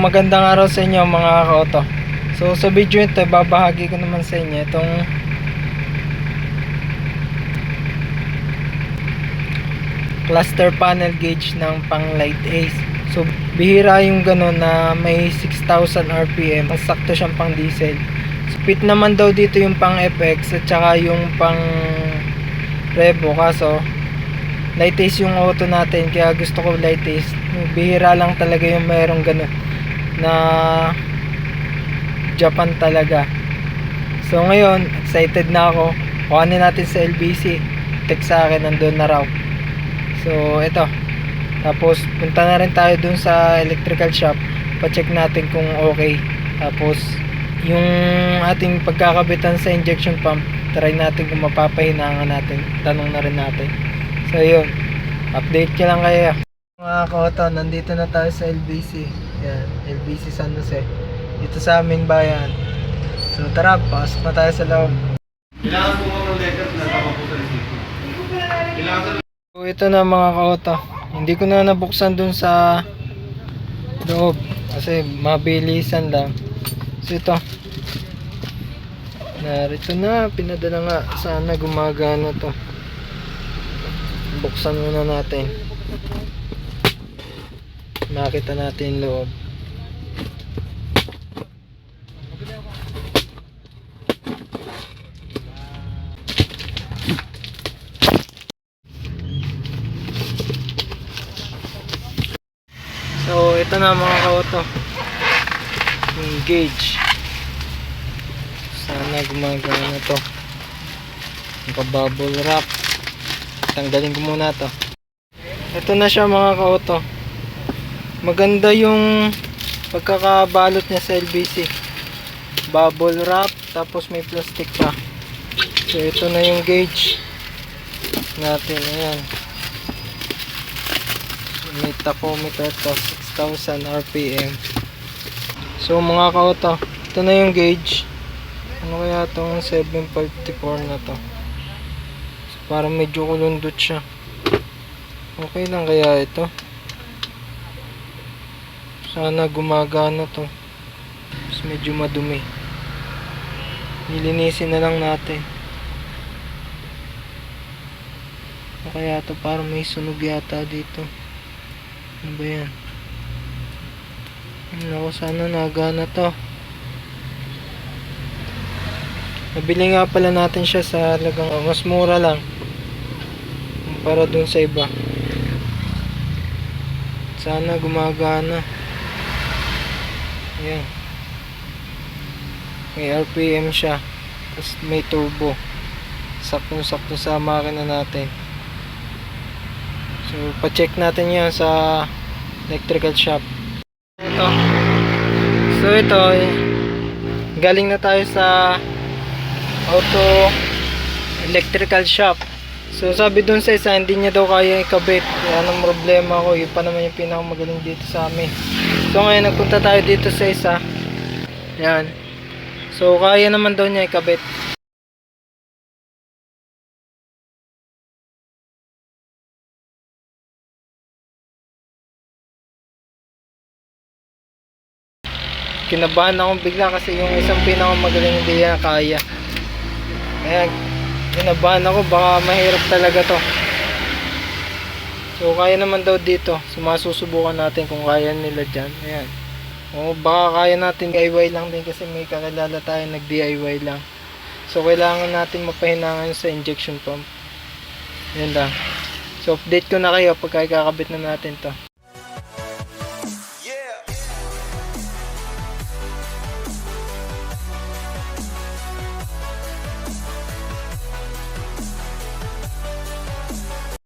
magandang araw sa inyo mga kaoto. So sa video ito, babahagi ko naman sa inyo itong cluster panel gauge ng pang light ace. So bihira yung ganun na may 6,000 RPM, sakto siyang pang diesel. So, fit naman daw dito yung pang FX at saka yung pang Revo kaso light ace yung auto natin kaya gusto ko light ace. Bihira lang talaga yung mayroong ganun na Japan talaga. So ngayon, excited na ako. Kuhanin natin sa LBC. Text sa akin, nandun na raw. So ito. Tapos punta na rin tayo dun sa electrical shop. Pa-check natin kung okay. Tapos yung ating pagkakabitan sa injection pump, try natin kung mapapahinangan natin. Tanong na rin natin. So yun. Update ka lang kayo. Mga koto, nandito na tayo sa LBC. Yan, LBC San Jose. Dito sa aming bayan. So tara, pasok na tayo sa loob. Kailangan po ng letter na po sa resibo. Kailangan So ito na mga kaoto. Hindi ko na nabuksan dun sa loob kasi mabilisan lang. So ito. Narito na, pinadala nga. Sana gumagana to. Buksan muna natin. Makita natin yung loob. So, ito na mga kaoto. Yung gauge. Sana gumagana to. Naka-bubble wrap. Tanggalin ko muna to. Ito na siya mga kaoto. Maganda yung pagkakabalot niya sa LBC. Bubble wrap, tapos may plastic pa. So, ito na yung gauge natin. Ayan may tachometer to 6,000 RPM so mga kauto ito na yung gauge ano kaya tong 754 na to so, parang medyo kulundot siya okay lang kaya ito sana gumagana to Tapos medyo madumi nilinisin na lang natin ano kaya to parang may sunog yata dito ano ba yan? Ano sana nagana to. Nabili nga pala natin siya sa lagang mas mura lang. Para dun sa iba. Sana gumagana. Ayan. May RPM siya. Tapos may turbo. Sakto-sakto sa makina natin. So, pa-check natin yan sa electrical shop. Ito. So, ito, eh, galing na tayo sa auto electrical shop. So, sabi dun sa isa, hindi niya daw kaya ikabit. Kaya ang problema ko, yun pa naman yung pinakamagaling dito sa amin. So, ngayon, nagpunta tayo dito sa isa. Yan. So, kaya naman daw niya ikabit. kinabahan ako bigla kasi yung isang pinakamagaling hindi niya kaya kaya kinabahan ako baka mahirap talaga to. So kaya naman daw dito. So masusubukan natin kung kaya nila dyan. Ayan. O baka kaya natin DIY lang din kasi may kakilala tayo nag DIY lang. So kailangan natin mapahinangan sa injection pump. Yan lang. So update ko na kayo pagka kakabit na natin to